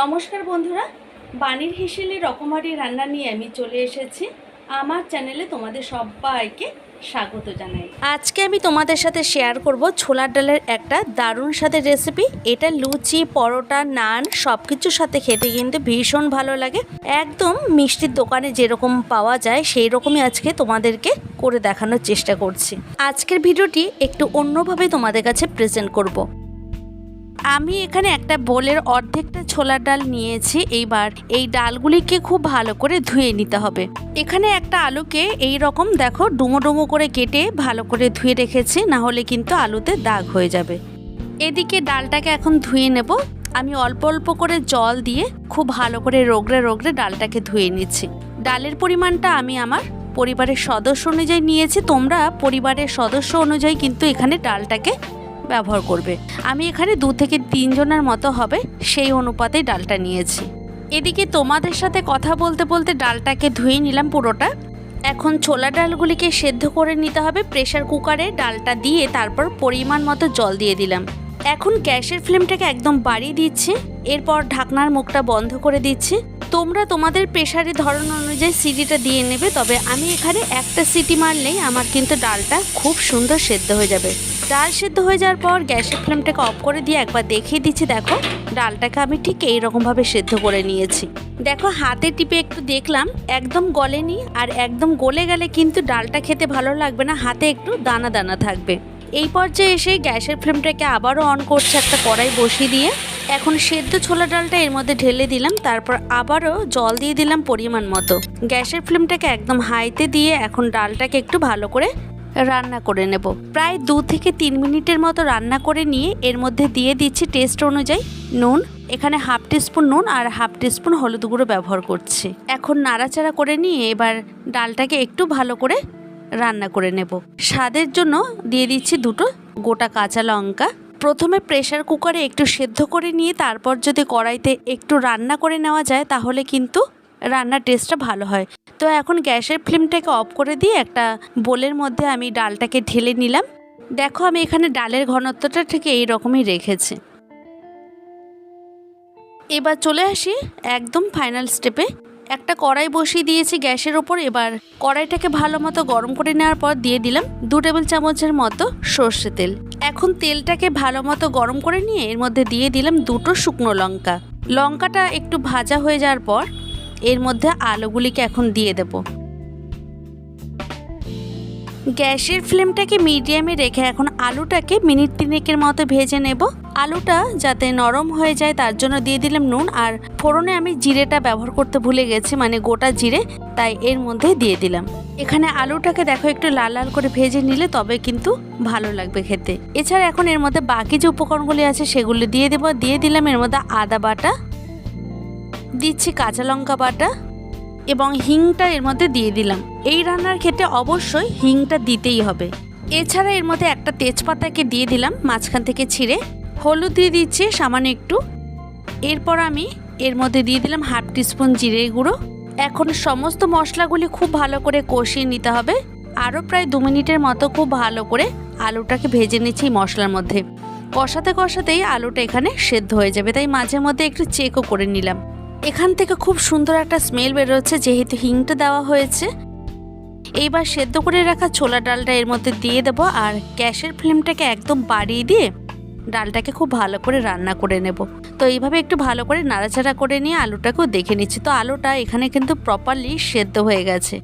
নমস্কার বন্ধুরা বাণীর হেসেলে রকমারি রান্না নিয়ে আমি চলে এসেছি। আমার চ্যানেলে তোমাদের সবাইকে স্বাগত জানাই। আজকে আমি তোমাদের সাথে শেয়ার করব ছোলার ডালের একটা দারুণ স্বাদের রেসিপি এটা লুচি, পরোটা, নান সব কিছুর সাথে খেতে কিন্তু ভীষণ ভালো লাগে। একদম মিষ্টির দোকানে যেরকম পাওয়া যায় সেই রকমই আজকে তোমাদেরকে করে দেখানোর চেষ্টা করছি। আজকের ভিডিওটি একটু অন্যভাবে তোমাদের কাছে প্রেজেন্ট করব। আমি এখানে একটা বোলের অর্ধেকটা ছোলার ডাল নিয়েছি। এইবার এই ডালগুলিকে খুব ভালো করে ধুয়ে নিতে হবে। এখানে একটা আলুকে এই রকম দেখো ডুমো ডুমো করে কেটে ভালো করে ধুয়ে রেখেছি, না হলে কিন্তু আলুতে দাগ হয়ে যাবে। এদিকে ডালটাকে এখন ধুয়ে নেব। আমি অল্প অল্প করে জল দিয়ে খুব ভালো করে রোগড়ে রোগড়ে ডালটাকে ধুয়ে নিচ্ছি। ডালের পরিমাণটা আমি আমার পরিবারের সদস্য অনুযায়ী নিয়েছি। তোমরা পরিবারের সদস্য অনুযায়ী কিন্তু এখানে ডালটাকে ব্যবহার করবে। আমি এখানে দু থেকে তিনজনের মতো হবে, সেই অনুপাতে ডালটা নিয়েছি। এদিকে তোমাদের সাথে কথা বলতে বলতে ডালটাকে ধুয়ে নিলাম পুরোটা। এখন ছোলা ডালগুলিকে সেদ্ধ করে নিতে হবে প্রেশার কুকারে ডালটা দিয়ে তারপর পরিমাণ মতো জল দিয়ে দিলাম। এখন গ্যাসের ফ্লেমটাকে একদম বাড়িয়ে দিচ্ছি, এরপর ঢাকনার মুখটা বন্ধ করে দিচ্ছি। তোমরা তোমাদের প্রেশারের ধরন অনুযায়ী সিটিটা দিয়ে নেবে, তবে আমি এখানে একটা সিটি মারলেই আমার কিন্তু ডালটা খুব সুন্দর সেদ্ধ হয়ে যাবে। ডাল সেদ্ধ হয়ে যাওয়ার পর গ্যাসের ফ্লেমটাকে অফ করে দিয়ে একবার দেখিয়ে দিচ্ছি, দেখো। ডালটাকে আমি ঠিক এইরকমভাবে সেদ্ধ করে নিয়েছি। দেখো, হাতে টিপে একটু দেখলাম, একদম গলেনি আর একদম গলে গেলে কিন্তু ডালটা খেতে ভালো লাগবে না, হাতে একটু দানা দানা থাকবে। এই পর্যায়ে এসে গ্যাসের ফ্লেমটাকে আবারও অন করছে একটা কড়াই বসিয়ে দিয়ে। এখন সেদ্ধ ছোলা ডালটা এর মধ্যে ঢেলে দিলাম, তারপর আবারও জল দিয়ে দিলাম পরিমাণ মতো। গ্যাসের ফ্লেমটাকে একদম হাইতে দিয়ে এখন ডালটাকে একটু ভালো করে রান্না করে নেব। প্রায় দু থেকে তিন মিনিটের মতো রান্না করে নিয়ে এর মধ্যে দিয়ে দিচ্ছি টেস্ট অনুযায়ী নুন। এখানে হাফ টিস্পুন নুন আর হাফ টিস্পুন হলুদ গুঁড়ো ব্যবহার করছি। এখন নাড়াচাড়া করে নিয়ে এবার ডালটাকে একটু ভালো করে রান্না করে নেব। স্বাদের জন্য দিয়ে দিচ্ছি দুটো গোটা কাঁচা লঙ্কা। প্রথমে প্রেশার কুকারে একটু সেদ্ধ করে নিয়ে তারপর যদি কড়াইতে একটু রান্না করে নেওয়া যায় তাহলে কিন্তু রান্নার টেস্টটা ভালো হয়। তো এখন গ্যাসের ফ্লেমটাকে অফ করে দিয়ে একটা বোলের মধ্যে আমি ডালটাকে ঢেলে নিলাম। দেখো আমি এখানে ডালের ঘনত্বটা ঠিক এই রকমই রেখেছি। এবার চলে আসি একদম ফাইনাল স্টেপে একটা কড়াই বসিয়ে দিয়েছি গ্যাসের ওপর। এবার কড়াইটাকে ভালো মতো গরম করে নেওয়ার পর দিয়ে দিলাম দু টেবিল চামচের মতো সর্ষে তেল। এখন তেলটাকে ভালো মতো গরম করে নিয়ে এর মধ্যে দিয়ে দিলাম দুটো শুকনো লঙ্কা। লঙ্কাটা একটু ভাজা হয়ে যাওয়ার পর এর মধ্যে আলুগুলিকে এখন দিয়ে দেব। গ্যাসের ফ্লেমটাকে মিডিয়ামে রেখে এখন আলুটাকে মিনিট তিনেকের মতো ভেজে নেব। আলুটা যাতে নরম হয়ে যায়, তার জন্য দিয়ে দিলাম নুন। আর ফোড়নে আমি জিরেটা ব্যবহার করতে ভুলে গেছি মানে গোটা জিরে, তাই এর মধ্যে দিয়ে দিলাম। এখানে আলুটাকে দেখো একটু লাল লাল করে ভেজে নিলে তবে কিন্তু ভালো লাগবে খেতে। এছাড়া এখন এর মধ্যে বাকি যে উপকরণগুলি আছে, সেগুলি দিয়ে দেবো। দিয়ে দিলাম এর মধ্যে আদা বাটা দিচ্ছি কাঁচা লঙ্কা বাটা এবং হিংটা এর মধ্যে দিয়ে দিলাম। এই রান্নার ক্ষেত্রে অবশ্যই হিংটা দিতেই হবে। এছাড়া এর মধ্যে একটা তেজপাতাকে দিয়ে দিলাম, মাঝখান থেকে ছিঁড়ে। হলুদ দিয়ে দিচ্ছি, সামান্য একটু। এরপর আমি এর মধ্যে দিয়ে দিলাম হাফ টিস্পুন জিরে গুঁড়ো। এখন সমস্ত মশলাগুলি খুব ভালো করে কষিয়ে নিতে হবে। আরও প্রায় দু মিনিটের মতো খুব ভালো করে আলুটাকে ভেজে নিচ্ছি মশলার মধ্যে। কষাতে কষাতেই আলুটা এখানে সেদ্ধ হয়ে যাবে, তাই মাঝে মধ্যে একটু চেকও করে নিলাম। এখান থেকে খুব সুন্দর একটা স্মেল বেরোচ্ছে, যেহেতু হিংটা দেওয়া হয়েছে। এইবার সেদ্ধ করে রাখা ছোলা ডালটা এর মধ্যে দিয়ে দেবো আর গ্যাসের ফ্লেমটাকে একদম বাড়িয়ে দিয়ে ডালটাকে খুব ভালো করে রান্না করে নেব। তো এইভাবে একটু ভালো করে নাড়াচাড়া করে নিয়ে আলুটাকেও দেখে নিচ্ছি। তো আলুটা এখানে কিন্তু প্রপারলি সেদ্ধ হয়ে গেছে।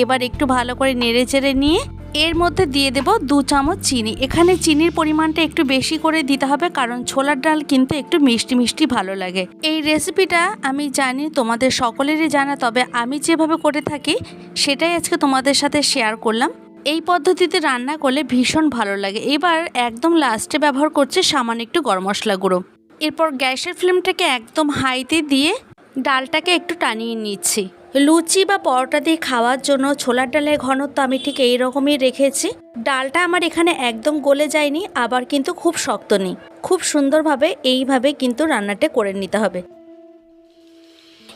এবার একটু ভালো করে নেড়ে চেড়ে নিয়ে এর মধ্যে দিয়ে দেব দু চামচ চিনি। এখানে চিনির পরিমাণটা একটু বেশি করে দিতে হবে, কারণ ছোলার ডাল কিন্তু একটু মিষ্টি মিষ্টি ভালো লাগে। এই রেসিপিটা আমি জানি তোমাদের সকলেরই জানা, তবে আমি যেভাবে করে থাকি সেটাই আজকে তোমাদের সাথে শেয়ার করলাম। এই পদ্ধতিতে রান্না করলে ভীষণ ভালো লাগে। এবার একদম লাস্টে ব্যবহার করছে সামান্য একটু গরম মশলা গুঁড়ো। এরপর গ্যাসের ফ্লেমটাকে একদম হাইতে দিয়ে ডালটাকে একটু টানিয়ে নিচ্ছি। লুচি বা পরোটা দিয়ে খাওয়ার জন্য ছোলার ডালের ঘনত্ব আমি ঠিক এই রকমই রেখেছি। ডালটা আমার এখানে একদম গলে যায়নি, আবার কিন্তু খুব শক্ত নেই। খুব সুন্দরভাবে এইভাবে কিন্তু রান্নাটা করে নিতে হবে।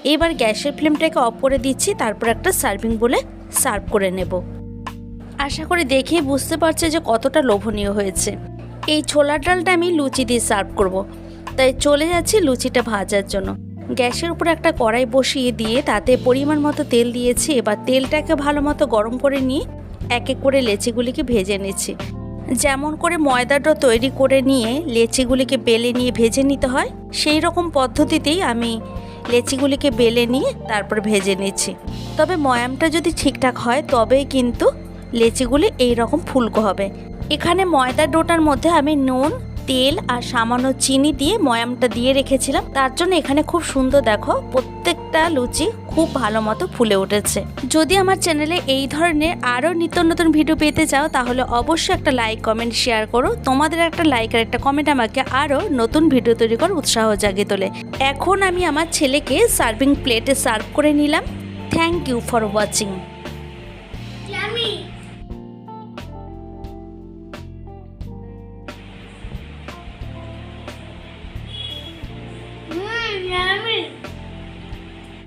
এবার গ্যাসের ফ্লেমটাকে অফ করে দিচ্ছি, তারপর একটা সার্ভিং বলে সার্ভ করে নেব। আশা করি দেখেই বুঝতে পারছে যে কতটা লোভনীয় হয়েছে। এই ছোলার ডালটা আমি লুচি দিয়ে সার্ভ করব। তাই চলে যাচ্ছি লুচিটা ভাজার জন্য। গ্যাসের উপর একটা কড়াই বসিয়ে দিয়ে তাতে পরিমাণ মতো তেল দিয়েছি। এবার তেলটাকে ভালো মতো গরম করে নিয়ে এক এক করে লেচিগুলিকে ভেজে নিচ্ছি। যেমন করে ময়দার ডো তৈরি করে নিয়ে লেচিগুলিকে বেলে নিয়ে ভেজে নিতে হয়, সেই রকম পদ্ধতিতেই আমি লেচিগুলিকে বেলে নিয়ে তারপর ভেজে নিচ্ছি। তবে ময়ামটা যদি ঠিকঠাক হয়, তবেই কিন্তু লেচিগুলি এই রকম ফুলকো হবে। এখানে ময়দার ডোটার মধ্যে আমি নুন তেল আর সামান্য চিনি দিয়ে ময়ামটা দিয়ে রেখেছিলাম। তার জন্য এখানে খুব সুন্দর দেখো, প্রত্যেকটা লুচি খুব ভালো মতো ফুলে উঠেছে। যদি আমার চ্যানেলে এই ধরনের আরও নিত্য নতুন ভিডিও পেতে চাও, তাহলে অবশ্যই একটা লাইক, কমেন্ট, শেয়ার করো। তোমাদের একটা লাইক আর একটা কমেন্ট আমাকে আরও নতুন ভিডিও তৈরি করার উৎসাহ জাগিয়ে তোলে। এখন আমি আমার ছেলেকে সার্ভিং প্লেটে সার্ভ করে নিলাম। Thank you for watching